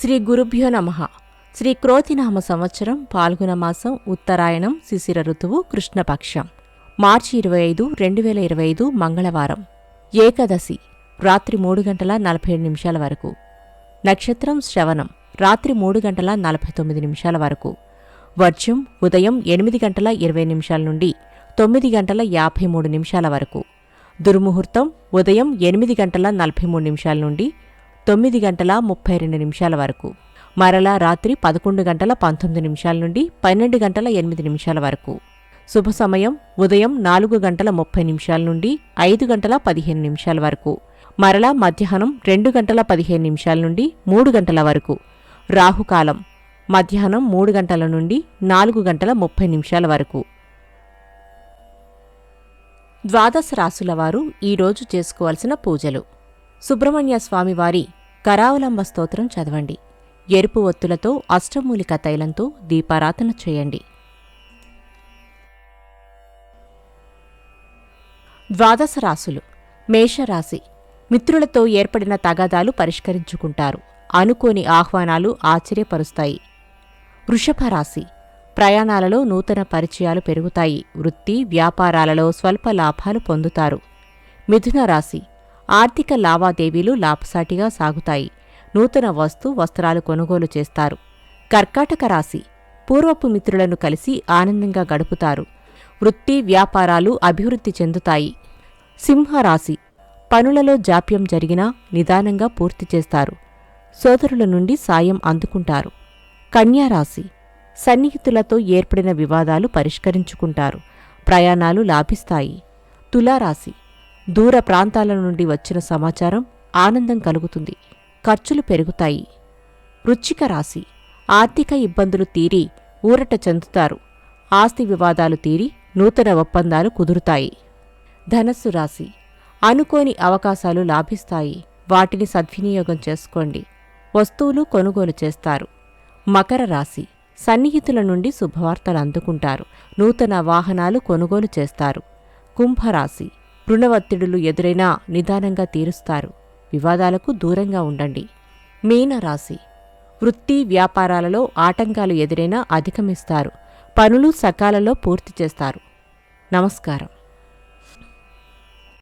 శ్రీ గురుభ్యో నమ. శ్రీ క్రోతినామ సంవత్సరం పాల్గొన మాసం ఉత్తరాయణం శిశిర ఋతువు కృష్ణపక్షం. మార్చి ఇరవై ఐదు రెండు వేల ఇరవై ఐదు మంగళవారం. ఏకాదశి రాత్రి మూడు గంటల నలభై ఏడు నిమిషాల వరకు. నక్షత్రం శ్రవణం రాత్రి మూడు గంటల నలభై తొమ్మిది నిమిషాల వరకు. వర్జం ఉదయం ఎనిమిది గంటల ఇరవై నిమిషాల నుండి తొమ్మిది గంటల యాభై మూడు నిమిషాల వరకు. దుర్ముహూర్తం ఉదయం ఎనిమిది గంటల నలభై మూడు నిమిషాల నుండి తొమ్మిది గంటల ముప్పై రెండు నిమిషాల వరకు. మరలా రాత్రి పదకొండు గంటల పంతొమ్మిది నిమిషాల నుండి పన్నెండు గంటల ఎనిమిది నిమిషాల వరకు. శుభ సమయం ఉదయం నాలుగు గంటల ముప్పై నిమిషాల నుండి ఐదు గంటల పదిహేను నిమిషాల వరకు. మరలా మధ్యాహ్నం రెండు గంటల పదిహేను నిమిషాల నుండి మూడు గంటల వరకు. రాహుకాలం మధ్యాహ్నం మూడు గంటల నుండి నాలుగు గంటల ముప్పై నిమిషాల వరకు. ద్వాదశ రాశుల వారు ఈరోజు చేసుకోవాల్సిన పూజలు. సుబ్రహ్మణ్య స్వామివారి కరావలంబ స్తోత్రం చదవండి. ఎరుపు ఒత్తులతో అష్టమూలిక తైలంతో దీపారాధన చేయండి. ద్వాదశ రాశులు. మేషరాశి. మిత్రులతో ఏర్పడిన తగాదాలు పరిష్కరించుకుంటారు. అనుకోని ఆహ్వానాలు ఆశ్చర్యపరుస్తాయి. వృషభ రాశి. ప్రయాణాలలో నూతన పరిచయాలు పెరుగుతాయి. వృత్తి వ్యాపారాలలో స్వల్ప లాభాలు పొందుతారు. మిథున రాశి. ఆర్థిక లావాదేవీలు లాభసాటిగా సాగుతాయి. నూతన వస్తు వస్త్రాలు కొనుగోలు చేస్తారు. కర్కాటక రాశి పూర్వపు మిత్రులను కలిసి ఆనందంగా గడుపుతారు. వృత్తి వ్యాపారాలు అభివృద్ధి చెందుతాయి. సింహరాశి పనులలో జాప్యం జరిగినా నిదానంగా పూర్తి చేస్తారు. సోదరుల నుండి సాయం అందుకుంటారు. కన్యారాశి సన్నిహితులతో ఏర్పడిన వివాదాలు పరిష్కరించుకుంటారు. ప్రయాణాలు లాభిస్తాయి. తులారాశి దూర ప్రాంతాల నుండి వచ్చిన సమాచారం ఆనందం కలుగుతుంది. ఖర్చులు పెరుగుతాయి. వృచ్చిక రాశి. ఆర్థిక ఇబ్బందులు తీరి ఊరట చెందుతారు. ఆస్తి వివాదాలు తీరి నూతన ఒప్పందాలు కుదురుతాయి. ధనస్సు రాశి. అనుకోని అవకాశాలు లాభిస్తాయి. వాటిని సద్వినియోగం చేసుకోండి. వస్తువులు కొనుగోలు చేస్తారు. మకర రాశి. సన్నిహితుల నుండి శుభవార్తలు అందుకుంటారు. నూతన వాహనాలు కొనుగోలు చేస్తారు. కుంభరాశి. రుణ ఒత్తిడులు ఎదురైనా నిదానంగా తీరుస్తారు. వివాదాలకు దూరంగా ఉండండి. మీనరాశి వృత్తి వ్యాపారాలలో ఆటంకాలు ఎదురైనా అధిగమిస్తారు పనులు సకాలంలో పూర్తి చేస్తారు. నమస్కారం.